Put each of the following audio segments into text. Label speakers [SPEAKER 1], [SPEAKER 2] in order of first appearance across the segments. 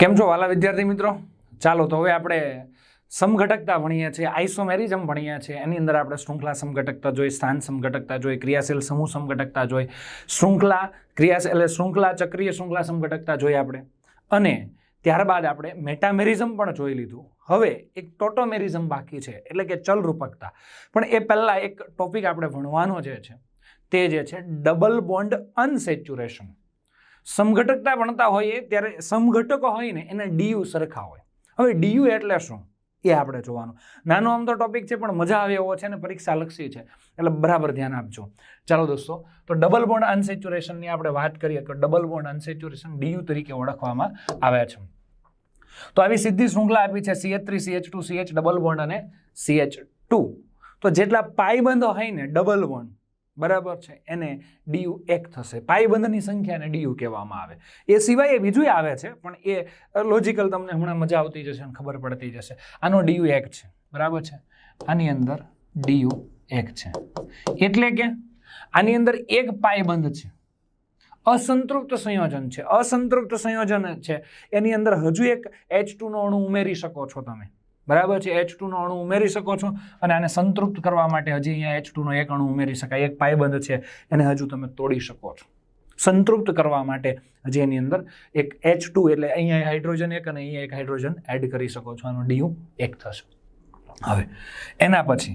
[SPEAKER 1] કેમ છો વાલા વિદ્યાર્થી મિત્રો? ચાલો તો હવે આપણે સમઘટકતા ભણીએ છીએ, આઇસોમેરિઝમ ભણીએ છીએ. એની અંદર આપણે શૃંખલા સમઘટકતા જોઈ, સ્થાન સમઘટકતા જોઈ, ક્રિયાશીલ સમૂહ સમઘટકતા જોઈ. શૃંખલા, ક્રિયાશીલ એટલે શૃંખલા ચક્રીય શૃંખલા સમઘટકતા જોઈ આપણે. અને ત્યારબાદ આપણે મેટામેરિઝમ પણ જોઈ લીધું. હવે એક ટોટોમેરિઝમ બાકી છે, એટલે કે ચલરૂપકતા. પણ એ પહેલાં એક ટોપિક આપણે ભણવાનો જે છે, તે જે છે, ડબલ બોન્ડ અનસેચ્યુરેશન. સમઘટકતા ભણતા હોઈએ ત્યારે સમઘટકો હોય ને એના ડીયુ સરખા હોય. હવે ડીયુ એટલે શું? એ આપણે જોવાનું. નાનો આમ તો ટોપિક છે, પણ મજા આવે એવો છે ને પરીક્ષા લક્ષી છે. એટલે બરાબર ધ્યાન આપજો. ચાલો દોસ્તો, તો ડબલ બોન્ડ અનસેચ્યુરેશનની આપણે વાત કરીએ, તો ડબલ બોન્ડ અનસેચ્યુરેશન ડીયુ તરીકે ઓળખવામાં આવે છે. તો આવી સીધી શૃંખલા આપી છે CH three CH two CH double bond અને સીએચ ટુ તો જેટલા પાયબંધ હોય ને ડબલ બોન્ડ બરાબર છે. એને ડીયુ એક થશે. પાયબંધની સંખ્યાને ડીયુ કહેવામાં આવે. એ સિવાય એ બીજું આવે છે, પણ એ લોજિકલ તમને હમણાં મજા આવતી જશે અને ખબર પડતી જશે. આનો ડીયુ એક છે. બરાબર છે? આની અંદર ડીયુ એક છે. એટલે કે આની અંદર એક પાયબંધ છે. અસંતૃપ્ત સંયોજન છે. અસંતૃપ્ત સંયોજન છે. એની અંદર હજુ એક એચ ટુનો અણુ ઉમેરી શકો છો તમે. બરાબર છે? એચ ટુનો અણુ ઉમેરી શકો છો અને આને સંતૃપ્ત કરવા માટે હજી અહીંયા એચ ટુનો એક અણુ ઉમેરી શકાય. એક પાયબંધ છે, એને હજુ તમે તોડી શકો છો. સંતૃપ્ત કરવા માટે હજી એની અંદર એક એચ ટુ એટલે અહીંયા હાઇડ્રોજન એક અને અહીંયા એક હાઇડ્રોજન એડ કરી શકો છો. આનો ડીયુ એક થશે. હવે, એના પછી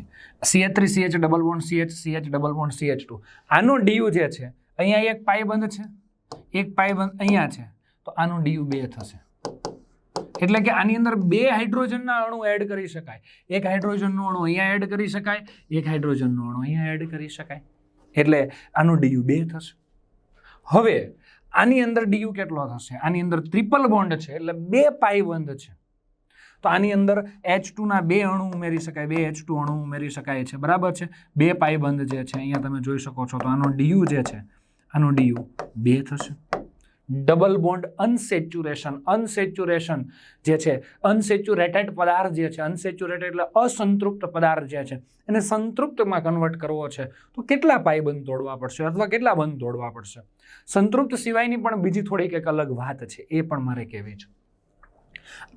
[SPEAKER 1] CH three CH double bond CH CH double bond CH two આનો ડીયુ જે છે, અહીંયા એક પાયબંધ છે, એક પાયબંધ અહીંયા છે, તો આનું ડીયુ બે થશે. એટલે કે આની અંદર બે હાઇડ્રોજનના અણુ એડ કરી શકાય. એક હાઇડ્રોજનનો અણુ અહીંયા એડ કરી શકાય, એક હાઇડ્રોજનનો અણુ અહીંયા એડ કરી શકાય. એટલે આનું ડીયુ બે થશે. હવે આની અંદર ડીયુ કેટલો થશે? આની અંદર ટ્રિપલ બોન્ડ છે, એટલે બે પાઈ બંધ છે. તો આની અંદર એચ ટુના બે અણુ ઉમેરી શકાય, બે એચ ટુ અણુ ઉમેરી શકાય છે, બરાબર છે? બે પાયબંધ જે છે, અહીંયા તમે જોઈ શકો છો. તો આનો ડીયુ જે છે, આનો ડીયુ બે થશે. Double bond અનસેચ્યુરેશન. અનસેચ્યુરેશન જે છે, અનસેચ્યુરેટેડ પદાર્થ જે છે, અનસેચ્યુરેટેડ એટલે અસંતૃપ્ત પદાર્થ જે છે, એને સંતૃપ્તમાં કન્વર્ટ કરવો છે, તો કેટલા પાયબંધ તોડવા પડશે અથવા કેટલા બંધ તોડવા પડશે? સંતૃપ્ત સિવાયની પણ બીજી થોડીક એક અલગ વાત છે, એ પણ મારે કહેવી છે.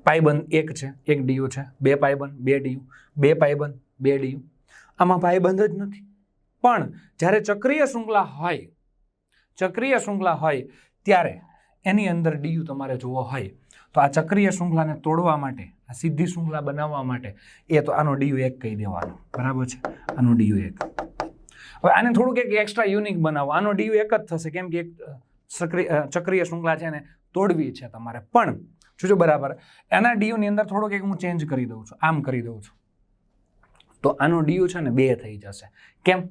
[SPEAKER 1] પાયબંધ એક છે, એક ડીયુ છે, બે પાયબંધ, બે ડીયુ, બે પાયબંધ, બે ડીયુ. આમાં પાયબંધ જ નથી. પણ જ્યારે ચક્રીય શૃંખલા હોય, ચક્રીય શૃંખલા હોય ત્યારે એની અંદર ડીયુ તમારે જોવો હોય, તો આ ચક્રીય શૃંખલાને તોડવા માટે, આ સીધી શૃંખલા બનાવવા માટે એ તો આનો ડીયુ એક કહી દેવાનો, બરાબર છે? આનો ડીયુ એક. હવે આને થોડુંક એક એક્સ્ટ્રા યુનિક બનાવો. આનો ડીયુ એક જ થશે, કેમ કે એક સક્રિય ચક્રીય શૃંખલા છે એને તોડવી છે તમારે. પણ, જોજો બરાબર, એના ડીયુની અંદર થોડોક એક હું ચેન્જ કરી દઉં છું, આમ કરી દઉં છું. તો આનો ડીયુ છે ને બે થઈ જશે. કેમ?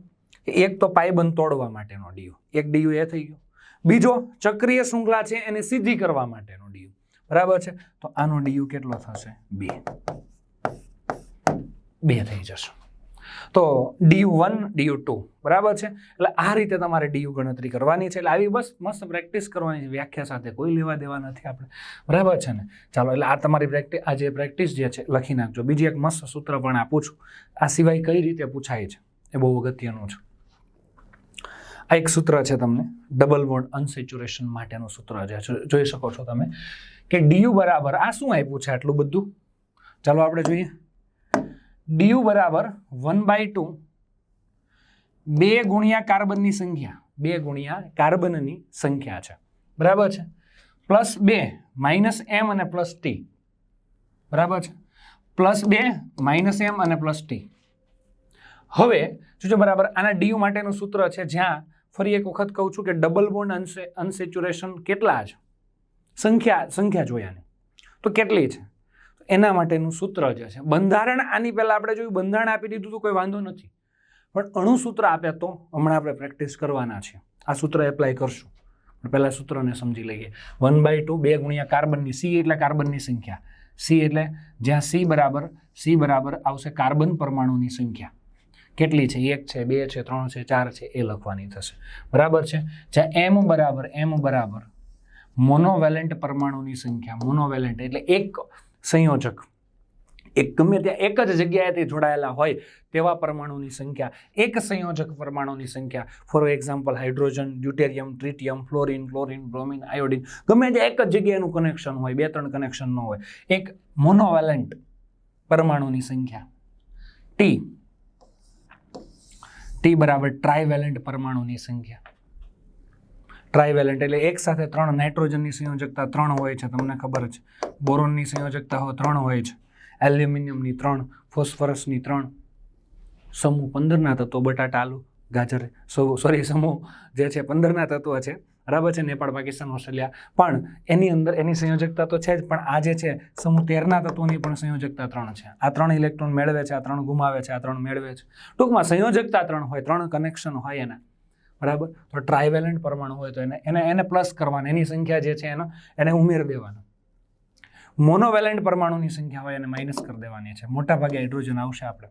[SPEAKER 1] એક તો પાયબંધ તોડવા માટેનો ડીયુ. એક ડીયુ એ થઈ ગયો. બીજો ચક્રીય શૃંખલા છે એને સીધી કરવા માટેનો ડીયુ. બરાબર છે? તો આનો ડીયુ કેટલો થશે? બે. બે થઈ જશે. તો ડીયુ વન, ડીયુ ટુ. બરાબર છે? એટલે આ રીતે તમારે ડીયુ ગણતરી કરવાની છે. એટલે આવી બસ મસ્ત પ્રેક્ટિસ કરવાની છે. વ્યાખ્યા સાથે કોઈ લેવા દેવા નથી આપણે. બરાબર છે ને? ચાલો, એટલે આ તમારી પ્રેક્ટિસ આ જે પ્રેક્ટિસ જે છે, લખી નાખજો. બીજી એક મસ્ત સૂત્ર પણ આપું છું. આ સિવાય કઈ રીતે પૂછાય છે? એ બહુ અગત્યનું છે. આ એક સૂત્ર છે તમને ડબલ બોન્ડ અનસેચ્યુરેશન માટેનું સૂત્ર છે, જોઈ શકો છો તમે કે ડીયુ બરાબર, આ શું આપ્યું છે આટલું બધું? ચાલો આપણે જોઈએ. ડીયુ બરાબર વન બાય ટુ બે ગુણ્યા કાર્બનની સંખ્યા, બે ગુણ્યા કાર્બનની સંખ્યા છે. બરાબર છે? પ્લસ બે માઇનસ એમ અને પ્લસ ટી બરાબર છે? પ્લસ બે માઇનસ એમ અને પ્લસ ટી હવે, જોજો બરાબર, આના ડીયુ માટેનું સૂત્ર છે જ્યાં ફરી એક વખત કહું છું કે ડબલ બોન્ડ અનસે અનસેચ્યુરેશન કેટલા છે? સંખ્યા સંખ્યા જોયાની. તો કેટલી છે? એના માટેનું સૂત્ર જે છે, બંધારણ આની પહેલાં આપણે જોયું, બંધારણ આપી દીધું તો કોઈ વાંધો નથી. પણ અણુસૂત્ર આપ્યા તો હમણાં આપણે પ્રેક્ટિસ કરવાના છે. આ સૂત્ર એપ્લાય કરશું. પણ પહેલાં સૂત્રને સમજી લઈએ. વન બાય ટુ બે ગુણ્યા કાર્બનની સી એટલે કાર્બનની સંખ્યા. સી એટલે જ્યાં સી બરાબર સી બરાબર આવશે કાર્બન પરમાણુની સંખ્યા. કેટલી છે? એક છે, બે છે, ત્રણ છે, ચાર છે, એ લખવાની થશે. બરાબર છે? જ્યાં એમ બરાબર એમ બરાબર. મોનોવેલેન્ટ પરમાણુની સંખ્યા મોનોવેલેન્ટ એટલે એક સંયોજક. એક ગમે ત્યાં એક જ જગ્યાએથી જોડાયેલા હોય તેવા પરમાણુની સંખ્યા. એક સંયોજક પરમાણુની સંખ્યા for example hydrogen deuterium tritium fluorine chlorine bromine iodine ગમે ત્યાં એક જ જગ્યાએનું કનેક્શન હોય, બે, ત્રણ કનેક્શન ન હોય. એક મોનોવેલેન્ટ પરમાણુની સંખ્યા. ટી ટી બરાબર ટ્રાયવેલેન્ટ પરમાણુની સંખ્યા. ટ્રાયવેલેન્ટ એટલે એક સાથે ત્રણ નાઇટ્રોજનની સંયોજકતા ત્રણ હોય છે, તમને ખબર છે બોરોનની સંયોજકતા હોય ત્રણ હોય છે એલ્યુમિનિયમની ત્રણ, ફોસ્ફરસની ત્રણ. સમૂહ પંદરના તત્વો, બટાટા, આલુ, ગાજર. સોરી, સમૂહ જે છે પંદરના તત્વો છે. બરાબર છે નેપાળ, પાકિસ્તાન, ઓસ્ટ્રેલિયા. પણ એની અંદર, એની સંયોજકતા તો છે જ, પણ આ જે છે, સમૂહ તેરના તત્વોની પણ સંયોજકતા ત્રણ છે. આ ત્રણ ઇલેક્ટ્રોન મેળવે છે, આ ત્રણ ગુમાવે છે, આ ત્રણ મેળવે છે. ટૂંકમાં સંયોજકતા ત્રણ હોય, ત્રણ કનેક્શન હોય એના. બરાબર? તો ટ્રાયવેલેન્ટ પરમાણુ હોય તો એને એને એને પ્લસ કરવાનું, એની સંખ્યા જે છે એનો, એને ઉમેર દેવાનો. મોનોવેલેન્ટ પરમાણુની સંખ્યા હોય એને માઇનસ કરી દેવાની છે. મોટાભાગે હાઇડ્રોજન આવશે આપણે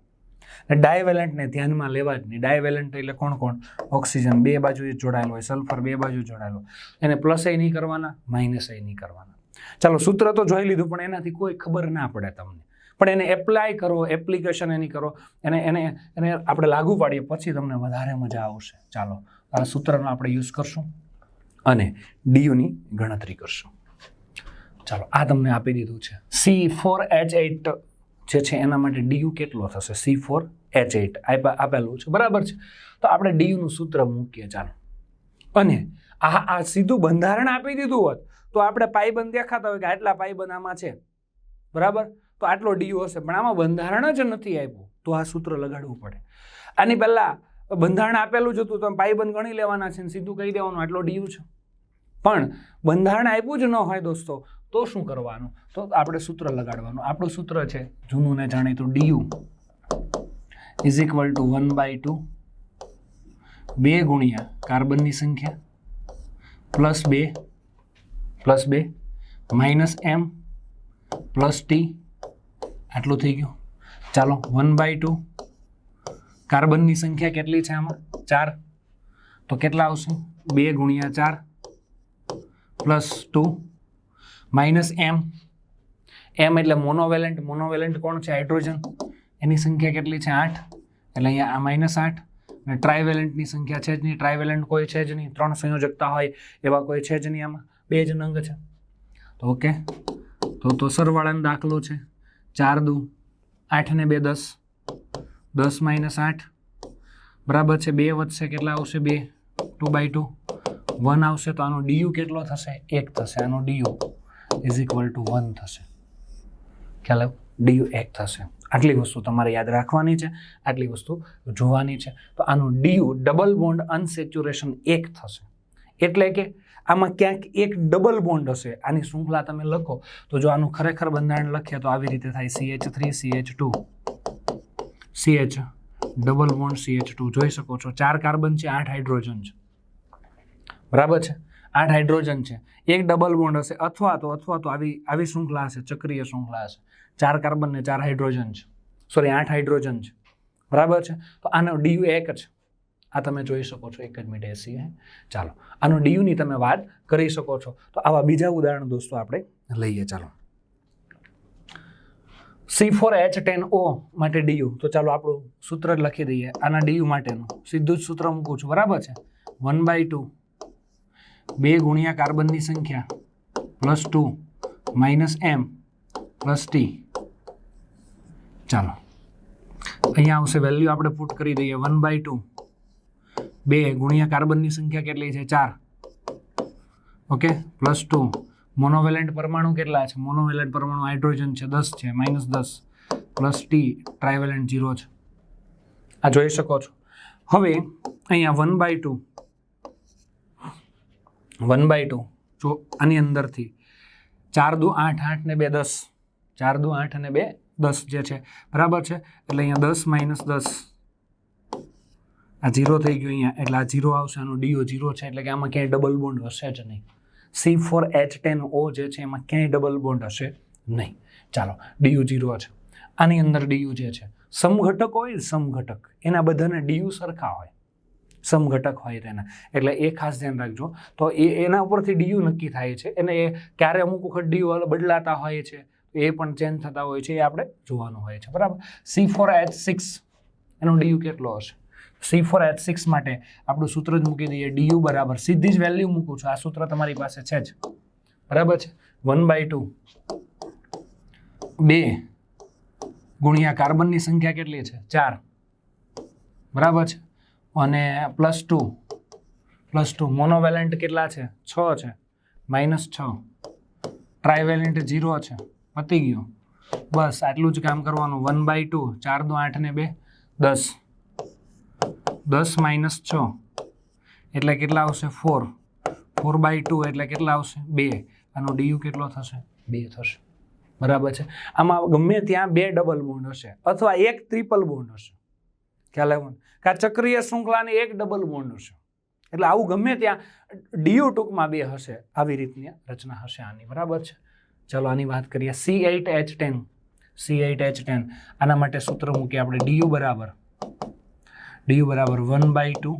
[SPEAKER 1] ને ડાયવેલેન્ટને ધ્યાનમાં લેવા જ નહીં. ડાયવેલેન્ટ એટલે કોણ કોણ? ઓક્સિજન. બે બાજુ જોડાયેલો હોય, સલ્ફર બે બાજુ જોડાયેલો એને પ્લસ એ નહીં કરવાના, માઇનસ એ નહીં કરવાના. ચાલો, સૂત્ર તો જોઈ લીધું, પણ એનાથી કોઈ ખબર ના પડે તમને. પણ એને એપ્લાય કરો એપ્લિકેશન એની કરો. એને એને એને આપણે લાગુ પાડીએ, પછી તમને વધારે મજા આવશે. ચાલો, આ સૂત્રનો આપણે યુઝ કરશું અને ડીયુની ગણતરી કરશું. ચાલો, આ તમને આપી દીધું છે. સી ફોર એચ એઇટ જે છે એના માટે ડીયુ કેટલો થશે? સી ફોર એચ એટ આપેલું છે. બરાબર છે? તો આપણે ડીયુનું સૂત્ર મૂકીએ. ચાલો. અને આ આ સીધું બંધારણ આપી દીધું હોત, તો આપણે પાઈબંધ દેખાતા હોય કે આટલા પાયબંધ આમાં છે. બરાબર? તો આટલો ડીયુ હશે. પણ આમાં બંધારણ જ નથી આપ્યું. તો આ સૂત્ર લગાડવું પડે. આની પહેલાં બંધારણ આપેલું જ હતું તમે પાઈબંધ ગણી લેવાના છે ને સીધું કહી દેવાનું. આટલો ડીયુ છે. પણ બંધારણ આપ્યું જ ન હોય દોસ્તો. તો શું કરવાનું? તો આપણે સૂત્ર લગાડવાનું. આપણું સૂત્ર છે જૂનું ને જાણીતું DU is equal to one by two બે ગુણ્યા કાર્બનની સંખ્યા પ્લસ બે પ્લસ બે માઇનસ એમ પ્લસ ટી આટલું થઈ ગયું. ચાલો વન બાય ટુ કાર્બનની સંખ્યા કેટલી છે આમાં? ચાર. તો કેટલા આવશે? બે ગુણ્યા ચાર plus two minus M. M એટલે મોનોવેલેન્ટ મોનોવેલેન્ટ કોણ છે? હાઇડ્રોજન. એની સંખ્યા કેટલી છે? આઠ. એટલે અહીંયા આ માઇનસ આઠ. અને ટ્રાયવેલેન્ટની સંખ્યા છે જ નહીં. ટ્રાયવેલેન્ટ કોઈ છે જ નહીં. ત્રણ સંયોજકતા હોય એવા કોઈ છે જ નહીં આમાં. બે જ નંગ છે. તો ઓકે. તો તો સરવાળાનો દાખલો છે. ચાર દુ. આઠ ને બે દસ. દસ માઇનસ આઠ. બરાબર છે? બે વધશે. કેટલા આવશે? બે. Two by two. વન આવશે તો આનો ડીયુ કેટલો થશે? એક થશે. આનો DU is equal to one થશે. ખ્યાલ આવ્યો? ડીયુ એક થશે. આટલી વસ્તુ તમારે યાદ રાખવાની છે, આટલી વસ્તુ જોવાની છે. તો આનું ડીયુ ડબલ બોન્ડ અનસેચ્યુરેશન એક થશે. એટલે કે આમાં ક્યાંક એક ડબલ બોન્ડ હશે. આની શૃંખલા તમે લખો. તો જો આનું ખરેખર બંધારણ લખીએ તો આવી રીતે થાય C H three C H two C H double bond C H two જોઈ શકો છો, ચાર કાર્બન છે, આઠ હાઇડ્રોજન છે. બરાબર છે? આઠ હાઇડ્રોજન છે. એક ડબલ બોન્ડ હશે, અથવા તો અથવા તો આવી આવી શૃંખલા હશે, ચક્રીય શૃંખલા હશે. ચાર કાર્બન ને ચાર હાઇડ્રોજન છે. સોરી આઠ હાઇડ્રોજન છે. બરાબર છે? તો આનો ડીયુ એક છે આ તમે જોઈ શકો છો, એક જ મિનિટ એસી હે ચાલો, આનો ડીયુની તમે વાત કરી શકો છો. તો આવા બીજા ઉદાહરણ દોસ્તો આપણે લઈએ, ચાલો. C four H ten O માટે ડીયુ તો ચાલો, આપણું સૂત્ર જ લખી દઈએ. આના ડીયુ માટેનું. સીધું જ સૂત્ર મૂકું છું. બરાબર છે? વન બાય ટુ બે ગુણ્યા કાર્બનની સંખ્યા. Plus two, minus M, plus T. ચાલો. અહીંયા આવશે વેલ્યુ આપણે પુટ કરી દઈએ. One by two. બે ગુણ્યા કાર્બનની સંખ્યા કેટલી છે? ચાર. ઓકે? Plus two. મોનોવેલેન્ટ પરમાણુ કેટલા છે? મોનોવેલેન્ટ પરમાણુ હાઇડ્રોજન છે. દસ છે. માઇનસ દસ. પ્લસ ટી ટ્રાયવેલેન્ટ જીરો છે. આ જોઈ શકો છો. હવે અહીંયા one by two. One by two જો આની અંદરથી ચાર દુ આઠ આઠ ને બે દસ. ચાર દુ આઠ અને બે દસ જે છે. બરાબર છે? એટલે અહીંયા દસ માઇનસ દસ. આ ઝીરો થઈ ગયું અહીંયા. એટલે આ જીરો આવશે, આનો ડીઓ ઝીરો છે. એટલે કે આમાં ક્યાંય ડબલ બોન્ડ હશે જ નહીં. C four H ten O જે છે, એમાં ક્યાંય ડબલ બોન્ડ હશે નહીં. ચાલો ડીયુ ઝીરો છે. આની અંદર ડીયુ જે છે. સમઘટક હોય સમઘટક. એના બધાને ડીયુ સરખા હોય. સમઘટક હોય તેના. એટલે એ ખાસ ધ્યાન રાખજો. તો એ એના ઉપરથી ડીયુ નક્કી થાય છે અને એ ક્યારે અમુક વખત ડીયુ બદલાતા હોય છે, એ પણ ચેન્જ થતા હોય છે, એ આપણે જોવાનું હોય છે. બરાબર? સી ફોર એચ સિક્સ એનો ડીયુ કેટલો હશે? સી ફોર એચ સિક્સ માટે આપણું સૂત્ર જ મૂકી દઈએ, ડીયુ બરાબર. સીધી જ વેલ્યુ મૂકું છું. આ સૂત્ર તમારી પાસે છે જ. બરાબર છે? વન બાય ટુ બે ગુણ્યા કાર્બનની સંખ્યા કેટલી છે? ચાર. બરાબર છે? અને plus two plus two monovalent કેટલા છે? છ છે. માઇનસ છ. ટ્રાયવેલેન્ટ ઝીરો છે. પતી ગયું. બસ, આટલું જ કામ કરવાનું. વન બાય ટુ ચાર દો આઠ ને બે, દસ. દસ માઇનસ છ. એટલે કેટલા આવશે? ફોર ફોર બાય ટુ એટલે કેટલા આવશે? બે. આનો ડીયુ કેટલો થશે? બે થશે. બરાબર છે. આમાં ગમે ત્યાં બે ડબલ બોન્ડ હશે અથવા એક ટ્રિપલ બોન્ડ હશે. ખ્યાલ આવ્યો ને? કે આ ચક્રીય શૃંખલાની એક ડબલ બોન્ડ હશે એટલે આવું ગમે ત્યાં ડીયુ ટૂંકમાં બે હશે. આવી રીતની રચના હશે આની. બરાબર છે? ચલો આની વાત કરીએ. C eight H ten C eight H ten આના માટે સૂત્ર મૂકીએ આપણે. ડીયુ બરાબર. ડીયુ બરાબર વન બાય ટુ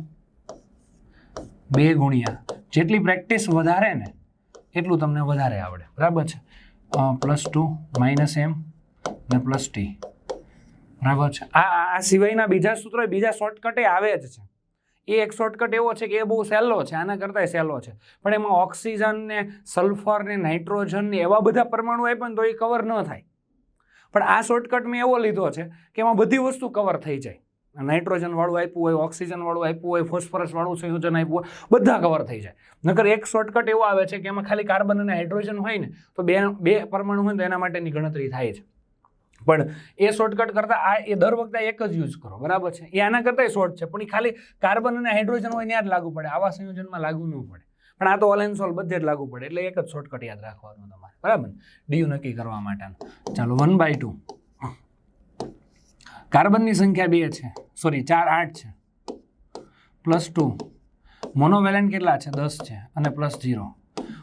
[SPEAKER 1] બે ગુણ્યા. જેટલી પ્રેક્ટિસ વધારે ને, એટલું તમને વધારે આવડે. બરાબર છે? પ્લસ ટુ માઇનસ એમ ને પ્લસ ટી બરાબર છે? આ આ- સિવાયના બીજા સૂત્રો બીજા શોર્ટકટે આવે જ છે. એ એક શોર્ટકટ એવો છે કે એ બહુ સહેલો છે, આના કરતાંય સહેલો છે. પણ એમાં ઓક્સિજન ને સલ્ફર ને નાઇટ્રોજન ને એવા બધા પરમાણુ આપ્યા ને તો એ કવર ન થાય. પણ આ શોર્ટકટ મેં એવો લીધો છે કે એમાં બધી વસ્તુ કવર થઈ જાય. નાઇટ્રોજન વાળું આપ્યું હોય ઓક્સિજન વાળું આપ્યું હોય ફોસ્ફરસ વાળું સંયોજન આપ્યું હોય, બધા કવર થઈ જાય. નકર એક શોર્ટકટ એવો આવે છે કે એમાં ખાલી કાર્બન અને હાઇડ્રોજન હોય ને, તો બે બે પરમાણુ હોય ને તો એના માટેની ગણતરી થાય છે પણ એ શોર્ટકટ કરતાં આ એ દર વખતે એક જ યુઝ કરો. બરાબર છે? એ આના કરતાંય શોર્ટ છે, પણ એ ખાલી કાર્બન અને હાઇડ્રોજન હોય ત્યાં જ લાગુ પડે. આવા સંયોજનમાં લાગુ ન પડે. પણ આ તો ઓલ એન્ડ સોલ બધે જ લાગુ પડે. એટલે એક જ શોર્ટકટ યાદ રાખવાનું તમારે. બરાબર? ડીયુ નક્કી કરવા માટેનું. ચાલો વન બાય ટુ કાર્બનની સંખ્યા બે છે. સોરી ચાર આઠ છે. પ્લસ ટુ મોનોવેલેન્ટ કેટલા છે? દસ છે. અને પ્લસ ઝીરો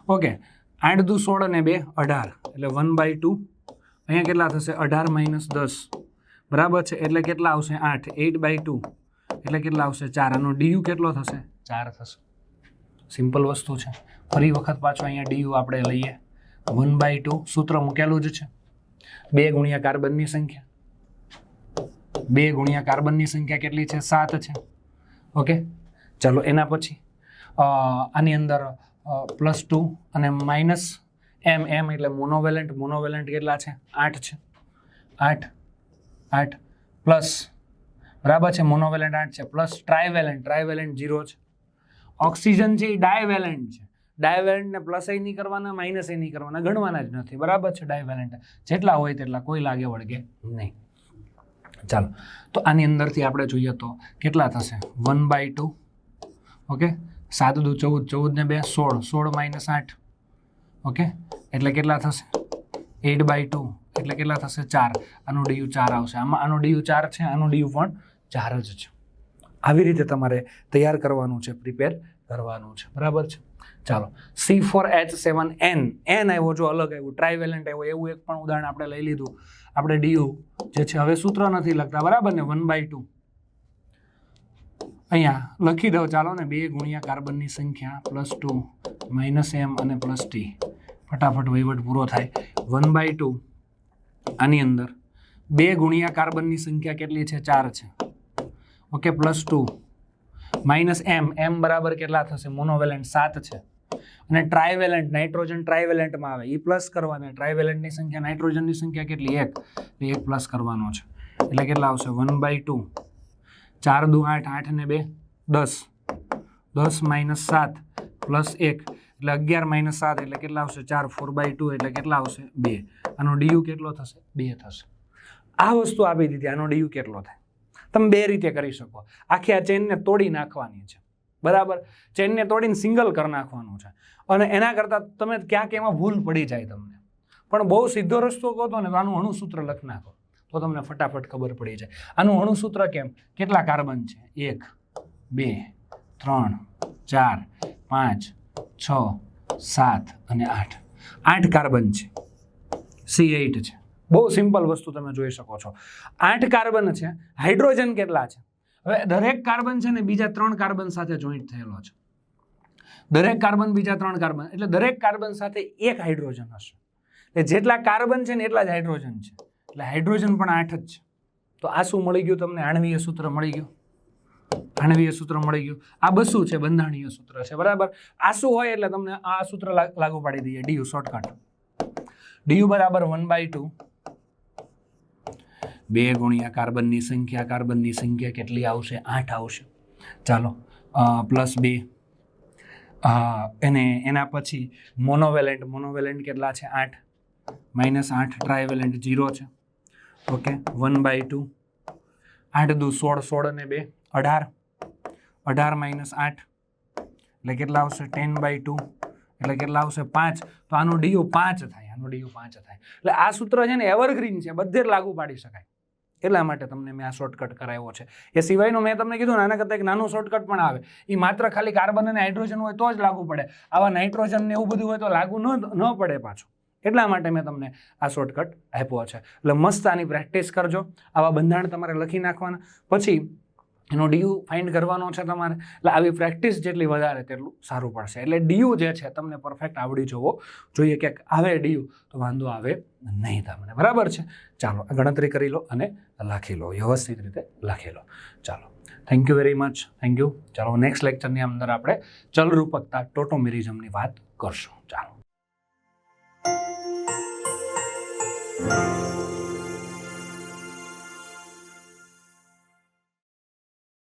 [SPEAKER 1] ઓકે આઠ દુ સોળ અને બે અઢાર. એટલે વન બાય ટુ અહીંયા કેટલા થશે? અઢાર માઇનસ દસ. બરાબર છે? એટલે કેટલા આવશે? આઠ. Eight by two. એટલે કેટલા આવશે? ચાર. આનો ડીયુ કેટલો થશે? ચાર થશે. સિમ્પલ વસ્તુ છે. ફરી વખત પાછો અહીંયા ડીયુ આપણે લઈએ. One by two. સૂત્ર મૂકેલું જ છે. બે ગુણ્યા કાર્બનની સંખ્યા. બે ગુણ્યા કાર્બનની સંખ્યા કેટલી છે? સાત છે. ઓકે? ચાલો એના પછી આની અંદર પ્લસ ટુ અને માઇનસ એમ એમ એટલે મોનોવેલેન્ટ મોનોવેલેન્ટ કેટલા છે? આઠ છે. આઠ. આઠ પ્લસ બરાબર છે? મોનોવેલેન્ટ આઠ છે. પ્લસ ટ્રાયવેલેન્ટ ટ્રાયવેલેન્ટ ઝીરો છે. ઓક્સિજન છે એ ડાયવેલેન્ટ છે. ડાયવેલેન્ટને પ્લસ એ નહીં કરવાના માઇનસ એ નહીં કરવાના. ગણવાના જ નથી. બરાબર છે? ડાયવેલેન્ટ જેટલા હોય તેટલા. કોઈ લાગે વળગે નહીં. ચાલો. તો આની અંદરથી આપણે જોઈએ તો કેટલા થશે? વન બાય ટુ ઓકે સાત દુ ચૌદ. ચૌદ ને બે, સોળ. સોળ માઇનસ આઠ. ઓકે? એટલે કેટલા થશે? Eight by two. એટલે કેટલા થશે? ચાર. આનું ડીયુ ચાર આવશે. આમાં આનો ડીયુ ચાર છે, આનો ડીયુ પણ ચાર જ છે. આવી રીતે તમારે તૈયાર કરવાનું છે, પ્રિપેર કરવાનું છે. બરાબર છે? ચાલો. C four H seven N. N આવ્યો જો અલગ આવ્યું. ટ્રાયવેલન્ટ આવ્યો. એવું એક પણ ઉદાહરણ આપણે લઈ લીધું. આપણે ડીયુ જે છે, હવે સૂત્ર નથી લખતા. બરાબર ને? One by two. અહીંયા લખી દઉં, ચાલો ને, બે ગુણ્યા કાર્બનની સંખ્યા પ્લસ ટુ માઇનસ એમ અને પ્લસ ટી ફટાફટ વહીવટ પૂરો થાય. વન બાય ટુ આની અંદર બે ગુણ્યા કાર્બનની સંખ્યા કેટલી છે? ચાર છે. Okay plus two minus M M બરાબર કેટલા થશે? મોનોવેલેન્ટ સાત છે. અને ટ્રાયવેલેન્ટ નાઇટ્રોજન ટ્રાયવેલેન્ટમાં આવે. એ પ્લસ કરવાના. ટ્રાયવેલેન્ટની સંખ્યા નાઇટ્રોજનની સંખ્યા કેટલી? એક. એક પ્લસ કરવાનો છે. એટલે કેટલા આવશે? વન બાય ટુ ચાર દુ આઠ આઠ ને બે, દસ. દસ માઇનસ સાત પ્લસ એક. એટલે અગિયાર માઇનસ સાત એટલે કેટલા આવશે? ચાર ફોર બાય ટુ એટલે કેટલા આવશે? બે. આનો ડીયુ કેટલો થશે? બે થશે. આ વસ્તુ આપી દીધી. આનો ડીયુ કેટલો થાય? તમે બે રીતે કરી શકો. આખી આ ચેનને તોડી નાખવાની છે. બરાબર? ચેનને તોડીને સિંગલ કરી નાખવાનું છે. અને એના કરતાં તમે ક્યાંક એમાં ભૂલ પડી જાય તમને. પણ બહુ સીધો રસ્તો કહો તો ને આનું અણુસૂત્ર લખી નાખો. તો તમને ફટાફટ ખબર પડી જાય. આનું અણુસૂત્ર કેમ? કેટલા કાર્બન છે? એક, બે, ત્રણ, ચાર, પાંચ, છ, સાત અને આઠ. આઠ કાર્બન છે. સી એઇટ છે. બહુ સિમ્પલ વસ્તુ તમે જોઈ શકો છો. આઠ કાર્બન છે. હાઇડ્રોજન કેટલા છે? હવે દરેક કાર્બન છે ને બીજા ત્રણ કાર્બન સાથે જોઈન્ટ થયેલો છે. દરેક કાર્બન બીજા ત્રણ કાર્બન. એટલે દરેક કાર્બન સાથે એક હાઇડ્રોજન હશે. એટલે જેટલા કાર્બન છે ને એટલા જ હાઇડ્રોજન છે. એટલે હાઇડ્રોજન પણ આઠ જ છે. તો આ શું મળી ગયું તમને? આણવીય સૂત્ર મળી ગયું. આણવીય સૂત્ર મળી ગયું. આ બસું છે, બંધારણીય સૂત્ર છે, બરાબર? આ શું હોય એટલે તમને આ સૂત્ર લાગુ પાડી દઈએ. ડીયુ શોર્ટકટ ડીયુ બરાબર વન બાય ટુ બે ગુણ્યા કાર્બનની સંખ્યા કાર્બનની સંખ્યા કેટલી આવશે? આઠ આવશે. ચાલો પ્લસ બે. એને, એના પછી મોનોવેલેન્ટ મોનોવેલેન્ટ કેટલા છે? આઠ. માઇનસ આઠ ટ્રાયવેલેન્ટ જીરો છે. ઓકે વન બાય ટુ આઠ દુ, સોળ સોળ અને બે. અઢાર. અઢાર માઇનસ આઠ. એટલે કેટલા આવશે? ટેન બાય ટુ એટલે કેટલા આવશે? પાંચ. તો આનો ડીયુ પાંચ થાય. આનો ડીયુ પાંચ થાય. એટલે આ સૂત્ર છે ને એવરગ્રીન છે. બધે લાગુ પાડી શકાય. એટલા માટે તમને મેં આ શોર્ટકટ કરાવ્યો છે. એ સિવાયનું મેં તમને કીધું આના કરતાં એક નાનું શોર્ટકટ પણ આવે. એ માત્ર ખાલી કાર્બન અને હાઇડ્રોજન હોય તો જ લાગુ પડે. આવા નાઇટ્રોજન ને એવું બધું હોય તો લાગુ ન ન પડે પાછું. એટલા માટે મેં તમને આ શોર્ટકટ આપ્યો છે. એટલે મસ્ત આની પ્રેક્ટિસ કરજો. આવા બંધારણ તમારે લખી નાખવાના. પછી એનો ડીયુ ફાઇન્ડ કરવાનો છે તમારે. એટલે આવી પ્રેક્ટિસ જેટલી વધારે તેટલું સારું પડશે. એટલે ડીયુ જે છે તમને પરફેક્ટ આવડી જવો જોઈએ કે આવે ડીયુ તો વાંધો આવે નહીં તમને. બરાબર છે? ચાલો ગણતરી કરી લો અને લખી લો. વ્યવસ્થિત રીતે લખી લો. ચાલો. Thank you very much thank you ચાલો નેક્સ્ટ લેક્ચરની અંદર આપણે ચલરૂપકતા ટોટોમેરિઝમની વાત કરશું. ચાલો. で。